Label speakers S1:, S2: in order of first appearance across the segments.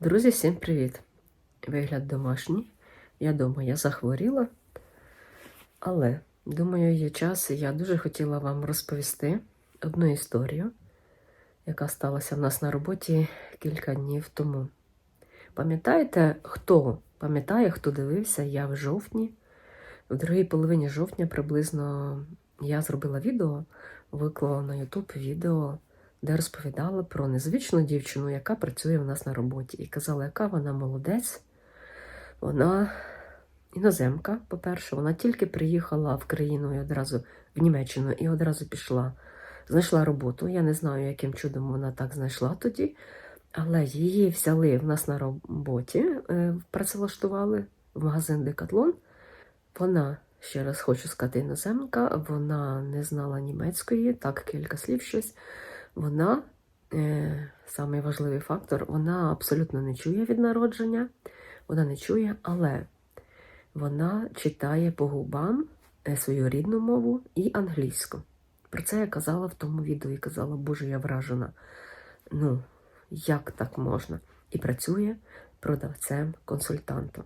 S1: Друзі, всім привіт! Вигляд домашній. Я дома, я захворіла. Але, думаю, є час, і я дуже хотіла вам розповісти одну історію, яка сталася в нас на роботі кілька днів тому. Пам'ятаєте, хто пам'ятає, хто дивився, я в жовтні, в другій половині жовтня приблизно я зробила відео, виклала на YouTube відео де розповідала про незвичну дівчину, яка працює в нас на роботі, і казала, яка вона молодець. Вона іноземка, по-перше, вона тільки приїхала в країну і одразу в Німеччину і одразу пішла, знайшла роботу. Я не знаю, яким чудом вона так знайшла тоді, але її взяли в нас на роботі, е, працевлаштували в магазин Декатлон. Вона, ще раз хочу сказати, іноземка, вона не знала німецької, так кілька слів щось. Вона, е, самий важливий фактор, вона абсолютно не чує від народження, вона не чує, але вона читає по губам е, свою рідну мову і англійську. Про це я казала в тому відео і казала, Боже, я вражена. Ну, як так можна? І працює продавцем-консультантом.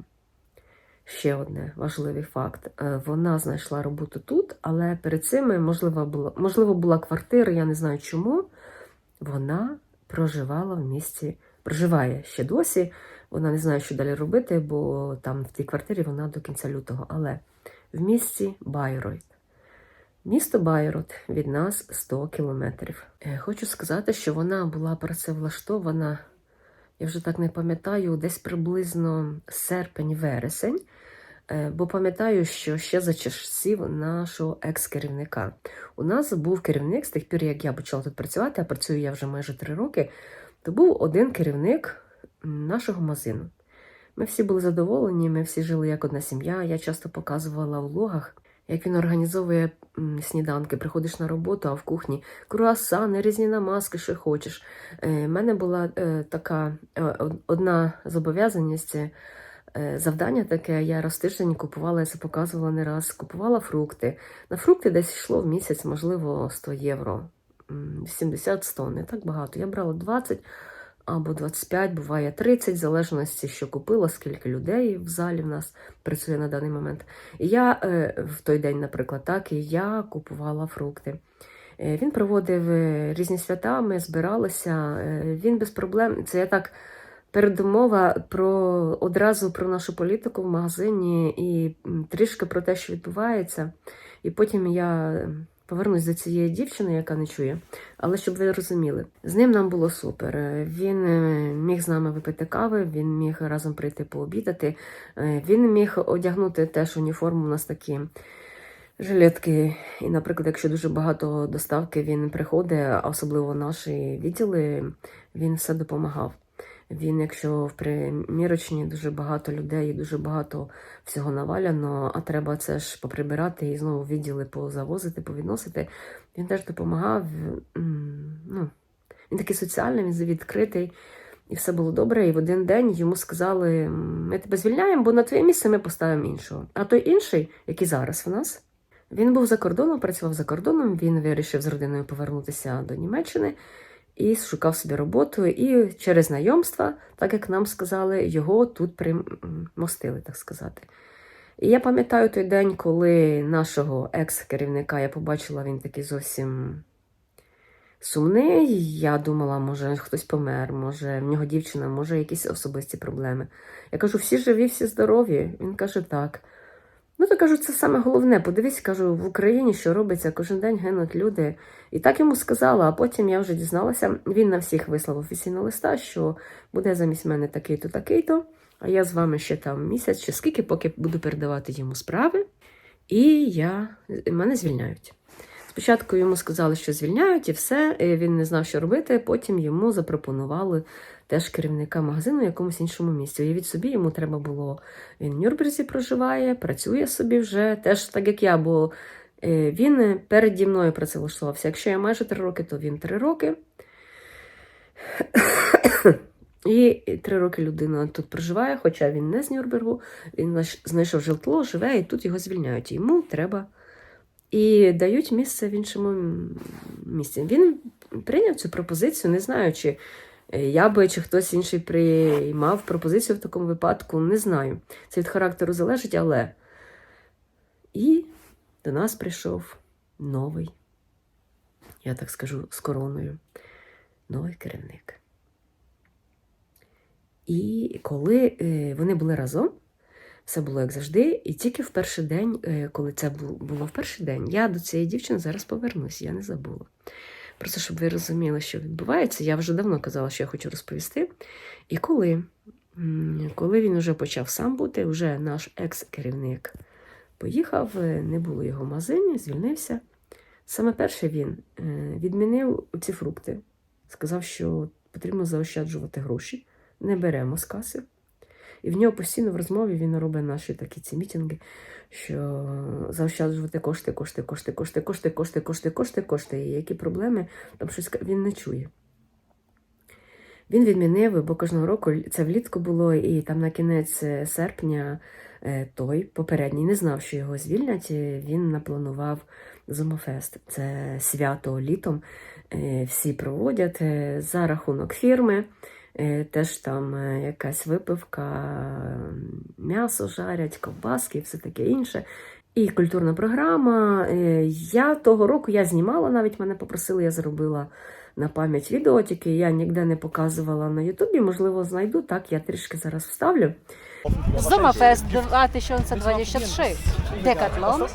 S1: Ще одне важливий факт. Е, Вона знайшла роботу тут, але перед цим, можливо, була, можливо, була квартира, я не знаю чому. Вона проживала в місті, проживає ще досі. Вона не знає, що далі робити, бо там в тій квартирі вона до кінця лютого. Але в місті Байройт. Місто Байрот від нас 100 кілометрів. Е, Хочу сказати, що вона була працевлаштована, я вже так не пам'ятаю, десь приблизно серпень-вересень. Е, Бо пам'ятаю, що ще за часів нашого екс-керівника. У нас був керівник з тих пір, як я почала тут працювати, а працюю я вже майже три роки, то був один керівник нашого магазину. Ми всі були задоволені, ми всі жили як одна сім'я. Я часто показувала в влогах, як він організовує сніданки. Приходиш на роботу, а в кухні круасани, різні намазки, що хочеш. У мене була е, така е, одна зобов'язаність. Е, Завдання таке, я раз в тиждень купувала, я це показувала не раз, купувала фрукти. На фрукти десь йшло в місяць, можливо, 100 євро. 70-100, не так багато. Я брала 20 або 25, буває 30, в залежності, що купила, скільки людей в залі в нас працює на даний момент. І я е, в той день, наприклад, так, і я купувала фрукти. Е, Він проводив різні свята, ми збиралися. Він без проблем. Це я так передумова про одразу про нашу політику в магазині і трішки про те, що відбувається. І потім я повернусь до цієї дівчини, яка не чує. Але щоб ви розуміли, з ним нам було супер. Він е, міг з нами випити кави, він міг разом прийти пообідати. Е, Він міг одягнути теж уніформу. У нас такі жилетки. І, наприклад, якщо дуже багато доставки він приходить, особливо наші відділи, він все допомагав. Він, якщо в примірочні дуже багато людей, і дуже багато всього наваляно, а треба це ж поприбирати і знову відділи позавозити, повідносити, він теж допомагав. Ну, він такий соціальний, він відкритий, і все було добре. І в один день йому сказали: ми тебе звільняємо, бо на твоє місце ми поставимо іншого. А той інший, який зараз в нас, він був за кордоном, працював за кордоном. Він вирішив з родиною повернутися до Німеччини і шукав собі роботу. І через знайомства, так як нам сказали, його тут примостили, так сказати. І я пам'ятаю той день, коли нашого екс-керівника я побачила, він такий зовсім сумний. Я думала, може хтось помер, може в нього дівчина, може якісь особисті проблеми. Я кажу, всі живі, всі здорові. Він каже, так. Ну, то кажу, це саме головне. Подивись, кажу, в Україні, що робиться, кожен день гинуть люди. І так йому сказала, а потім я вже дізналася, він на всіх вислав офіційного листа, що буде замість мене такий-то, такий-то, а я з вами ще там місяць чи скільки, поки буду передавати йому справи, і я, мене звільняють. Спочатку йому сказали, що звільняють, і все. і Він не знав, що робити. Потім йому запропонували теж керівника магазину в якомусь іншому місці. Уявіть собі, йому треба було. Він в Нюрнберзі проживає, працює собі вже, теж так як я, бо е, він переді мною працевлаштувався. Якщо я майже три роки, то він три роки. І три роки людина тут проживає, хоча він не з Нюрнбергу, він знайшов житло, живе, і тут його звільняють. Йому треба і дають місце в іншому місці. Він прийняв цю пропозицію, не знаючи, Я би чи хтось інший приймав пропозицію в такому випадку, не знаю. Це від характеру залежить, але. І до нас прийшов новий, я так скажу, з короною, новий керівник. І коли е, вони були разом, все було як завжди, і тільки в перший день, е, коли це було в перший день, я до цієї дівчини зараз повернусь, я не забула. Просто щоб ви розуміли, що відбувається, я вже давно казала, що я хочу розповісти. І коли, коли він вже почав сам бути, вже наш екс-керівник поїхав, е, не було його в магазині, звільнився. Саме перше він е, відмінив ці фрукти, сказав, що потрібно заощаджувати гроші, не беремо з каси. І в нього постійно в розмові він робить наші такі ці мітинги, що заощаджувати кошти, кошти, кошти, кошти, кошти, кошти, кошти, кошти, кошти. І які проблеми, там щось він не чує. Він відмінив, бо кожного року це влітку було, і там на кінець е, серпня е, той попередній не знав, що його звільнять. Він напланував Зомофест. Це свято літом. е, Всі проводять е, за рахунок фірми. Е, Теж там е, якась випивка, м'ясо жарять, ковбаски і все таке інше. І культурна програма. Е, Я того року я знімала, навіть мене попросили, я зробила на пам'ять відео, тільки я ніде не показувала на Ютубі. Можливо, знайду. Так, я трішки зараз вставлю.
S2: Sommerfest 2023. Декатлон.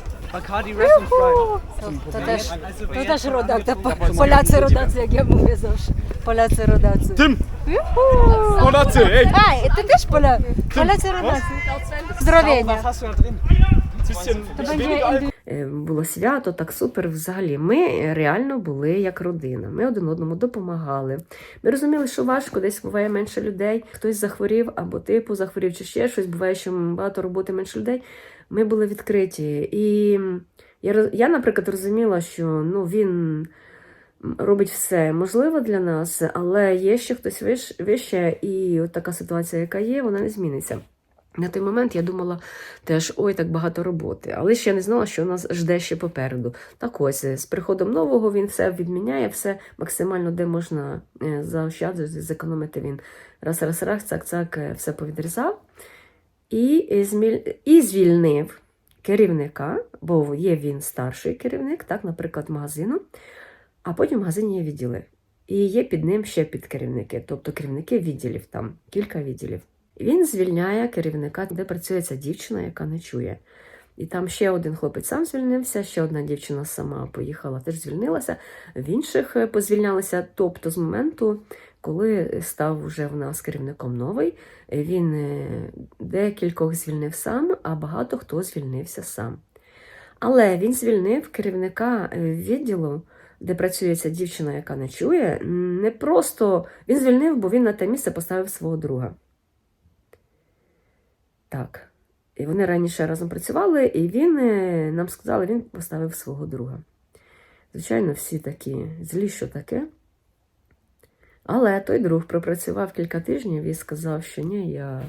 S2: То, теж, то теж родака. Поляці родаці, як я mówię завжди. Поляці родаці.
S3: Tym!
S2: Юху!
S3: Polacy, ey!
S2: А, ти теж поля... Поляці родаці. Здоров'я.
S1: Е, Було свято, так супер. Взагалі, ми реально були як родина. Ми один одному допомагали. Ми розуміли, що важко, десь буває менше людей. Хтось захворів або типу захворів, чи ще щось. Буває, що багато роботи менше людей. Ми були відкриті. І я, я наприклад, розуміла, що ну, він робить все можливе для нас, але є ще хтось вище, і от така ситуація, яка є, вона не зміниться. На той момент я думала теж, ой, так багато роботи. Але ще не знала, що нас жде ще попереду. Так ось, з приходом нового він все відміняє, все максимально, де можна е, заощаджувати, зекономити він. Раз, раз, раз, цак, цак, е, все повідрізав. І, звільнив керівника, бо є він старший керівник, так, наприклад, магазину, а потім в магазині є відділи. І є під ним ще підкерівники, тобто керівники відділів, там кілька відділів. Він звільняє керівника, де працює ця дівчина, яка не чує. І там ще один хлопець сам звільнився, ще одна дівчина сама поїхала, теж звільнилася. В інших е, позвільнялися. Тобто, з моменту, коли став вже в нас керівником новий, він е, декількох звільнив сам, а багато хто звільнився сам. Але він звільнив керівника е, відділу, де працює ця дівчина, яка не чує, не просто він звільнив, бо він на те місце поставив свого друга. Так. І вони раніше разом працювали, і він е, нам сказали, він поставив свого друга. Звичайно, всі такі злі, що таке. Але той друг пропрацював кілька тижнів і сказав, що ні, я.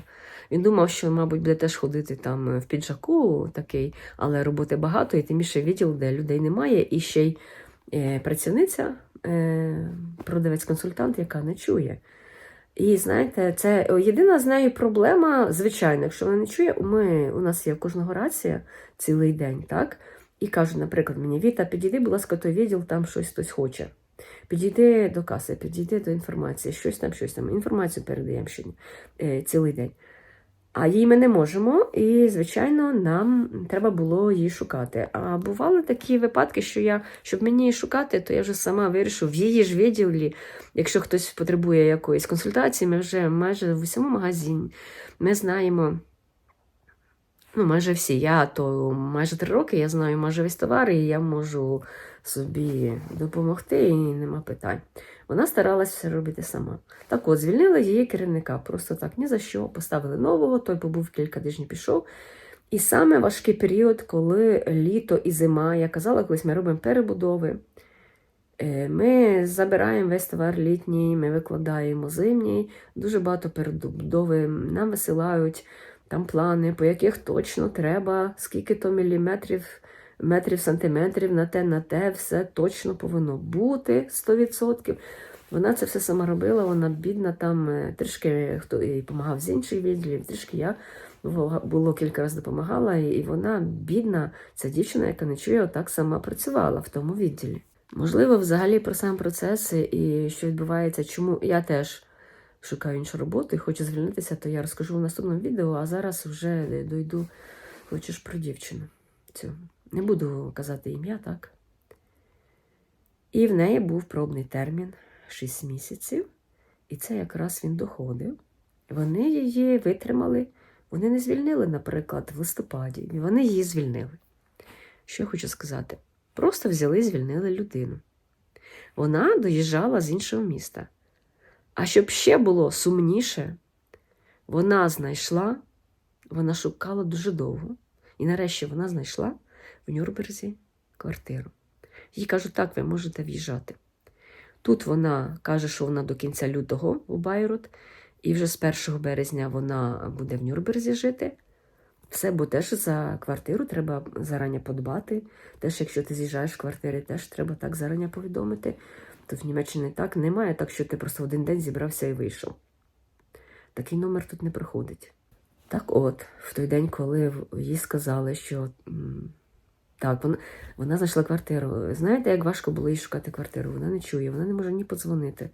S1: Він думав, що, мабуть, буде теж ходити там в піджаку такий, але роботи багато, і тим більше відділ, де людей немає, і ще й е, працівниця, е, продавець-консультант, яка не чує. І знаєте, це єдина з нею проблема, звичайно, якщо вона не чує, ми, у нас є кожного рація цілий день, так? І кажуть, наприклад, мені Віта, підійди, будь ласка, той відділ, там щось хтось хоче. Підійди до каси, підійди до інформації, щось там, щось там. Інформацію передаємо ще е, цілий день. А її ми не можемо, і, звичайно, нам треба було її шукати. А бували такі випадки, що я, щоб мені її шукати, то я вже сама вирішу в її ж відділі, якщо хтось потребує якоїсь консультації, ми вже майже в усьому магазині. Ми знаємо. Ну, майже всі. Я то майже три роки я знаю майже весь товар, і я можу собі допомогти, і нема питань. Вона старалася все робити сама. Так от, звільнили її керівника. Просто так, ні за що. Поставили нового, той побув кілька тижнів, пішов. І саме важкий період, коли літо і зима, я казала, колись ми робимо перебудови. Е, Ми забираємо весь товар літній, ми викладаємо зимній, дуже багато перебудови. Нам висилають там плани, по яких точно треба, скільки то міліметрів, метрів, сантиметрів на те, на те, все точно повинно бути 100%. Вона це все сама робила, вона бідна, там е, трішки хто їй допомагав з інших відділів, трішки я було, кілька разів допомагала, і вона бідна, ця дівчина, яка не чує, отак сама працювала в тому відділі. Можливо, взагалі про сам процес і що відбувається, чому я теж шукаю іншу роботу і хочу звільнитися, то я розкажу в наступному відео, а зараз вже дойду, хочеш про дівчину. Цю. Не буду казати ім'я, так? І в неї був пробний термін 6 місяців, і це якраз він доходив. Вони її витримали, вони не звільнили, наприклад, в листопаді, і вони її звільнили. Що я хочу сказати? Просто взяли і звільнили людину. Вона доїжджала з іншого міста. А щоб ще було сумніше, вона знайшла, вона шукала дуже довго, і нарешті вона знайшла в Нюрнберзі квартиру. Їй кажуть, так, ви можете в'їжджати. Тут вона каже, що вона до кінця лютого у Байрут, і вже з 1 березня вона буде в Нюрнберзі жити. Все, бо теж за квартиру треба зарані подбати. Теж, якщо ти з'їжджаєш в квартири, теж треба так зарані повідомити. Тут в Німеччині так немає, так що ти просто в один день зібрався і вийшов. Такий номер тут не проходить. Так от, в той день, коли їй сказали, що так, вона, вона знайшла квартиру. Знаєте, як важко було їй шукати квартиру? Вона не чує, вона не може ні подзвонити.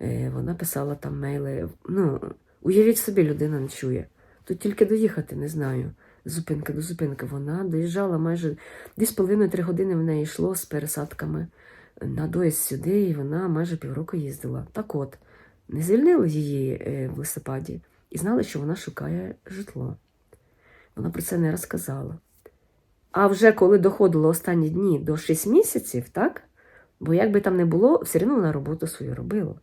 S1: Е, Вона писала там мейли. Ну, уявіть собі, людина не чує. Тут тільки доїхати, не знаю. з Зупинки до зупинки. Вона доїжджала майже з половиною три години в неї йшло з пересадками на доїзд сюди, і вона майже півроку їздила. Так от, не звільнили її е, в листопаді і знали, що вона шукає житло. Вона про це не розказала. А вже коли доходило останні дні до 6 місяців, так? Бо як би там не було, все одно вона роботу свою робила.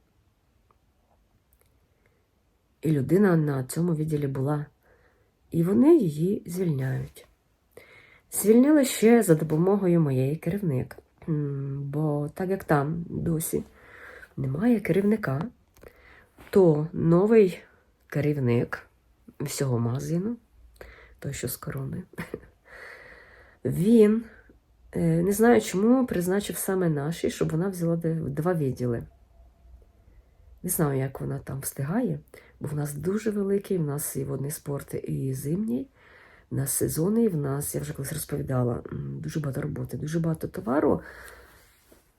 S1: І людина на цьому відділі була. І вони її звільняють. Звільнили ще за допомогою моєї керівник. Бо так як там досі немає керівника, то новий керівник всього магазину, той, що з корони, він, е, не знаю чому, призначив саме наші, щоб вона взяла два відділи. Не знаю, як вона там встигає, бо в нас дуже великий, в нас і водний спорт, і зимній, в нас сезонний, в нас, я вже колись розповідала, дуже багато роботи, дуже багато товару.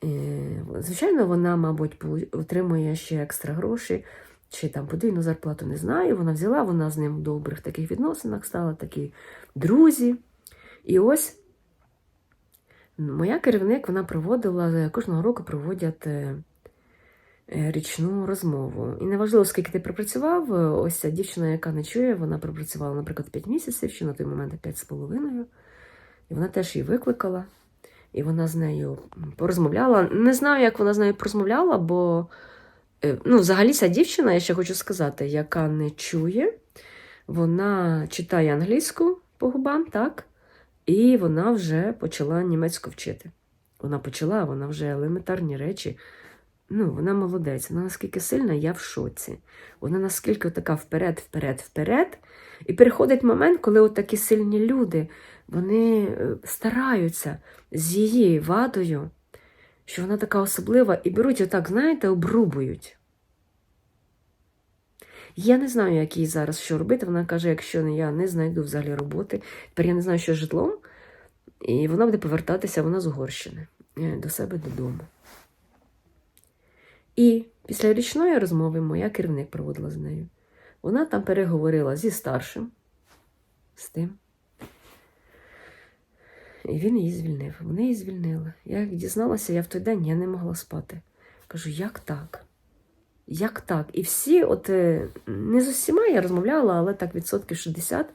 S1: Е, Звичайно, вона, мабуть, отримує ще екстра гроші, чи там подвійну зарплату, не знаю. Вона взяла, вона з ним в добрих таких відносинах стала, такі друзі. І ось моя керівник вона проводила кожного року проводять е, е, річну розмову. І неважливо, скільки ти пропрацював, е, ось ця дівчина, яка не чує, вона пропрацювала, наприклад, 5 місяців, чи на той момент 5 з половиною. І вона теж її викликала. І вона з нею порозмовляла. Не знаю, як вона з нею порозмовляла, бо ну, взагалі ця дівчина, я ще хочу сказати, яка не чує, вона читає англійську по губам, так? І вона вже почала німецьку вчити. Вона почала, вона вже елементарні речі. Ну, вона молодець, вона наскільки сильна, я в шоці. Вона наскільки така вперед, вперед, вперед. І приходить момент, коли от такі сильні люди, вони е, стараються з її вадою, що вона така особлива, і беруть отак, знаєте, обрубують. Я не знаю, як їй зараз що робити. Вона каже, якщо я не знайду взагалі роботи, тепер я не знаю, що з житлом, і вона буде повертатися, вона з Угорщини е, до себе додому. І після річної розмови моя керівник проводила з нею. Вона там переговорила зі старшим, з тим. І він її звільнив. Вони її звільнили. Я як дізналася, я в той день я не могла спати. Кажу, як так? Як так? І всі, от е, не з усіма я розмовляла, але так відсотків 60,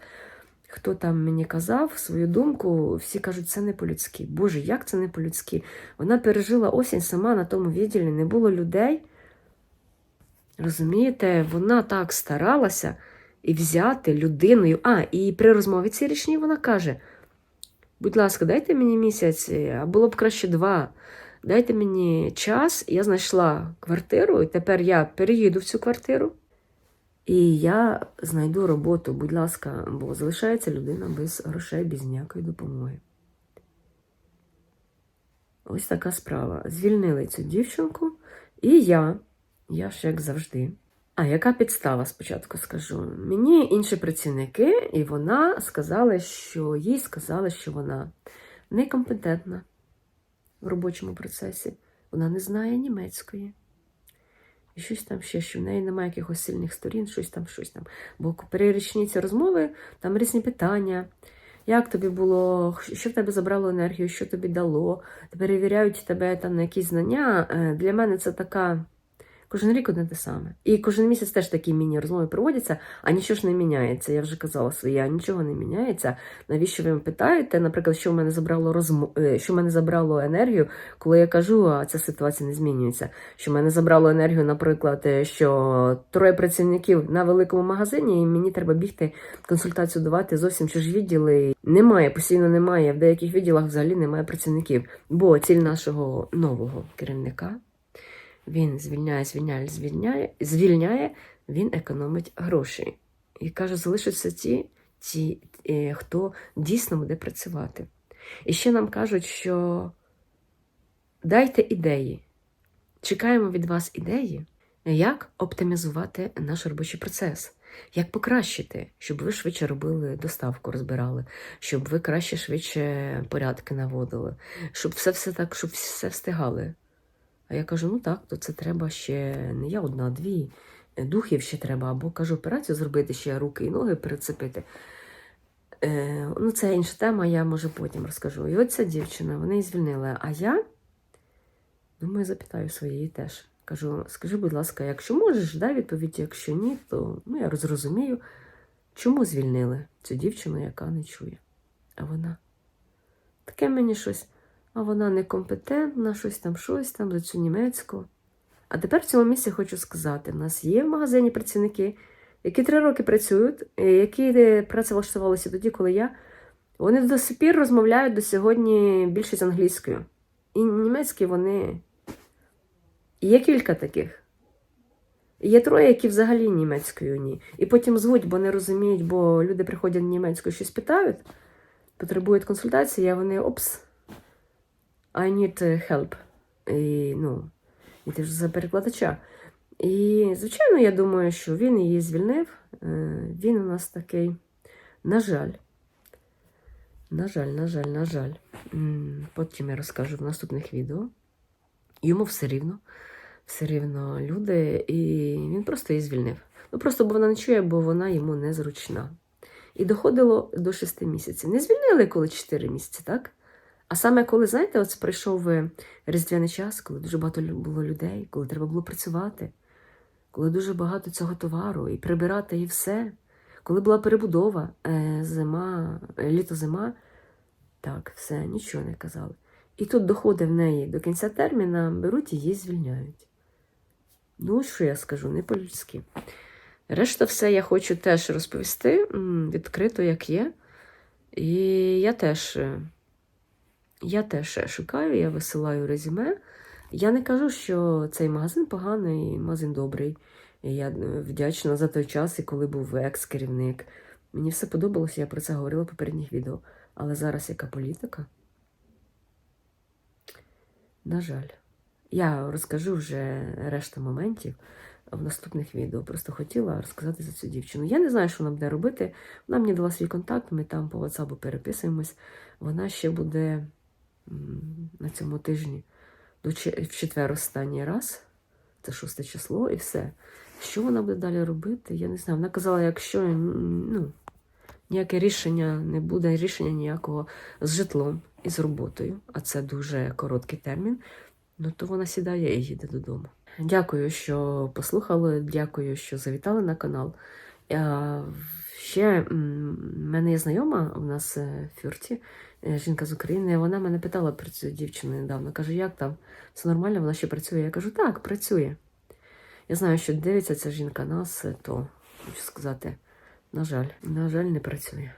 S1: хто там мені казав свою думку, всі кажуть, це не по-людськи. Боже, як це не по-людськи? Вона пережила осінь сама на тому відділі, не було людей. Розумієте, вона так старалася і взяти людиною. А, і при розмові цій річній вона каже: будь ласка, дайте мені місяць, а було б краще два. Дайте мені час, я знайшла квартиру, і тепер я переїду в цю квартиру. І я знайду роботу, будь ласка, бо залишається людина без грошей, без ніякої допомоги. Ось така справа. Звільнили цю дівчинку, і я Я ж як завжди. А яка підстава спочатку скажу? Мені інші працівники, і вона сказала, що їй сказали, що вона некомпетентна в робочому процесі. Вона не знає німецької. І щось там ще, що в неї немає якихось сильних сторін, щось там, щось там. Бо при ці розмови там різні питання. Як тобі було, що в тебе забрало енергію, що тобі дало, перевіряють тебе там на якісь знання. Е, Для мене це така. Кожен рік одне те саме. І кожен місяць теж такі міні-розмови проводяться, а нічого ж не міняється. Я вже казала своє, нічого не міняється. Навіщо ви мене питаєте? Наприклад, що в мене забрало розмо... е, що в мене забрало енергію, коли я кажу, а ця ситуація не змінюється. Що в мене забрало енергію, наприклад, е, що троє працівників на великому магазині, і мені треба бігти консультацію давати зовсім чужі відділи. Немає, постійно немає. В деяких відділах взагалі немає працівників. Бо ціль нашого нового керівника. Він звільняє, звільняє, звільняє, звільняє, він економить гроші. І каже, залишаться ті, ті е, хто дійсно буде працювати. І ще нам кажуть, що дайте ідеї. Чекаємо від вас ідеї, як оптимізувати наш робочий процес, як покращити, щоб ви швидше робили доставку, розбирали, щоб ви краще швидше порядки наводили, щоб все все так, щоб все встигали. А я кажу: ну так, то це треба ще не я одна, дві. Духів ще треба, або кажу, операцію зробити ще руки і ноги перецепити. Е, ну, це інша тема, я може потім розкажу. І от ця дівчина, вони її звільнили. А я думаю, запитаю своєї теж. Кажу, скажи, будь ласка, якщо можеш, дай відповідь, якщо ні, то ну, я розрозумію, чому звільнили цю дівчину, яка не чує. А вона таке мені щось. А вона некомпетентна, щось там, щось там, за цю німецьку. А тепер в цьому місці хочу сказати: в нас є в магазині працівники, які три роки працюють, е, які е, працевлаштувалися тоді, коли я. Вони до сих пір розмовляють до сьогодні більшість англійською. І німецькі вони. Є кілька таких. Є троє, які взагалі німецькою ні. І потім звуть, бо не розуміють, бо люди приходять німецькою щось питають, потребують консультації, а вони опс. I need help. І, ну, і ти ж за перекладача. І, звичайно, я думаю, що він її звільнив. Е, Він у нас такий, на жаль. На жаль, на жаль, на жаль. Потім я розкажу в наступних відео. Йому все рівно, все рівно люди, і він просто її звільнив. Ну просто бо вона не чує, бо вона йому незручна. І доходило до 6 місяців. Не звільнили коли 4 місяці, так? А саме коли, знаєте, от прийшов е, різдвяний час, коли дуже багато було людей, коли треба було працювати, коли дуже багато цього товару, і прибирати, і все. Коли була перебудова, е, зима, е, літо-зима, так, все, нічого не казали. І тут доходить в неї до кінця терміна, беруть і її звільняють. Ну, що я скажу, не по-людськи. Решта все я хочу теж розповісти відкрито, як є. І я теж. Я теж шукаю, я висилаю резюме. Я не кажу, що цей магазин поганий, магазин добрий. Я е, вдячна за той час, і коли був екс-керівник. Мені все подобалося, я про це говорила в попередніх відео. Але зараз яка політика? На жаль. Я розкажу вже решта моментів в наступних відео. Просто хотіла розказати за цю дівчину. Я не знаю, що вона буде робити. Вона мені дала свій контакт, ми там по WhatsApp переписуємось. Вона ще буде на цьому тижні до в четвер останній раз. Це шосте число, і все. Що вона буде далі робити? Я не знаю. Вона казала, якщо ну, ніяке рішення не буде, рішення ніякого з житлом і з роботою, а це дуже короткий термін, ну то вона сідає і їде додому. Дякую, що послухали. Дякую, що завітали на канал. Ще в мене є знайома у нас е, в Фюрті, е, жінка з України. Вона мене питала про цю дівчину недавно. Каже, як там? Все нормально, вона ще працює. Я кажу, так, працює. Я знаю, що дивиться ця жінка нас, е, то хочу сказати, на жаль, на жаль, не працює.